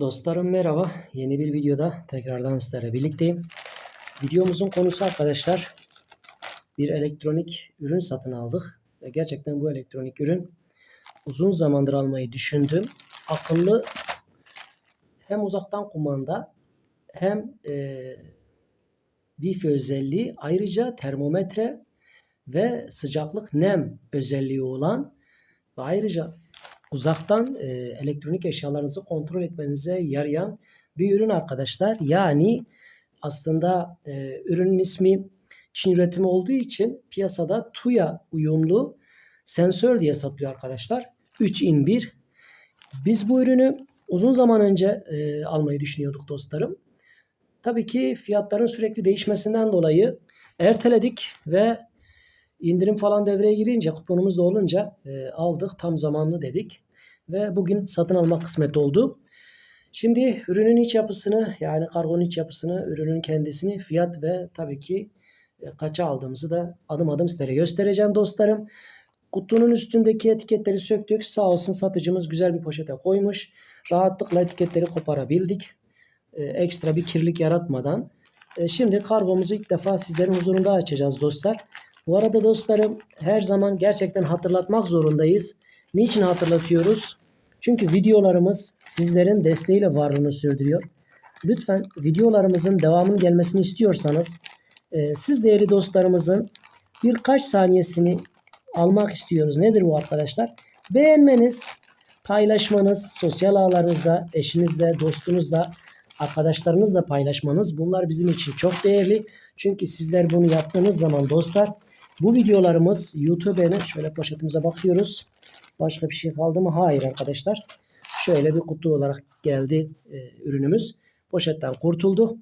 Dostlarım merhaba. Yeni bir videoda tekrardan sizlerle birlikteyim. Videomuzun konusu arkadaşlar bir elektronik ürün satın aldık. Ve gerçekten bu elektronik ürün uzun zamandır almayı düşündüm. Akıllı hem uzaktan kumanda hem e, Wi-Fi özelliği ayrıca termometre ve sıcaklık nem özelliği olan ve ayrıca uzaktan e, elektronik eşyalarınızı kontrol etmenize yarayan bir ürün arkadaşlar. Yani aslında e, ürünün ismi Çin üretimi olduğu için piyasada TUYA uyumlu sensör diye satılıyor arkadaşlar. 3 in 1. Biz bu ürünü uzun zaman önce e, almayı düşünüyorduk dostlarım. Tabii ki fiyatların sürekli değişmesinden dolayı erteledik ve indirim falan devreye girince kuponumuz da olunca e, aldık tam zamanlı dedik ve bugün satın alma kısmet oldu. Şimdi ürünün iç yapısını yani kargonun iç yapısını, ürünün kendisini, fiyat ve tabii ki e, kaça aldığımızı da adım adım sizlere göstereceğim dostlarım. Kutunun üstündeki etiketleri söktük. Sağ olsun satıcımız güzel bir poşete koymuş. Rahatlıkla etiketleri koparabildik. E, ekstra bir kirlilik yaratmadan. E, şimdi kargomuzu ilk defa sizlerin huzurunda açacağız dostlar. Bu arada dostlarım her zaman gerçekten hatırlatmak zorundayız. Niçin hatırlatıyoruz? Çünkü videolarımız sizlerin desteğiyle varlığını sürdürüyor. Lütfen videolarımızın devamının gelmesini istiyorsanız e, siz değerli dostlarımızın birkaç saniyesini almak istiyoruz. Nedir bu arkadaşlar? Beğenmeniz, paylaşmanız, sosyal ağlarınızda, eşinizle, dostunuzla, arkadaşlarınızla paylaşmanız bunlar bizim için çok değerli. Çünkü sizler bunu yaptığınız zaman dostlar bu videolarımız YouTube'e şöyle poşetimize bakıyoruz. Başka bir şey kaldı mı? Hayır arkadaşlar. Şöyle bir kutu olarak geldi e, ürünümüz. Poşetten kurtulduk.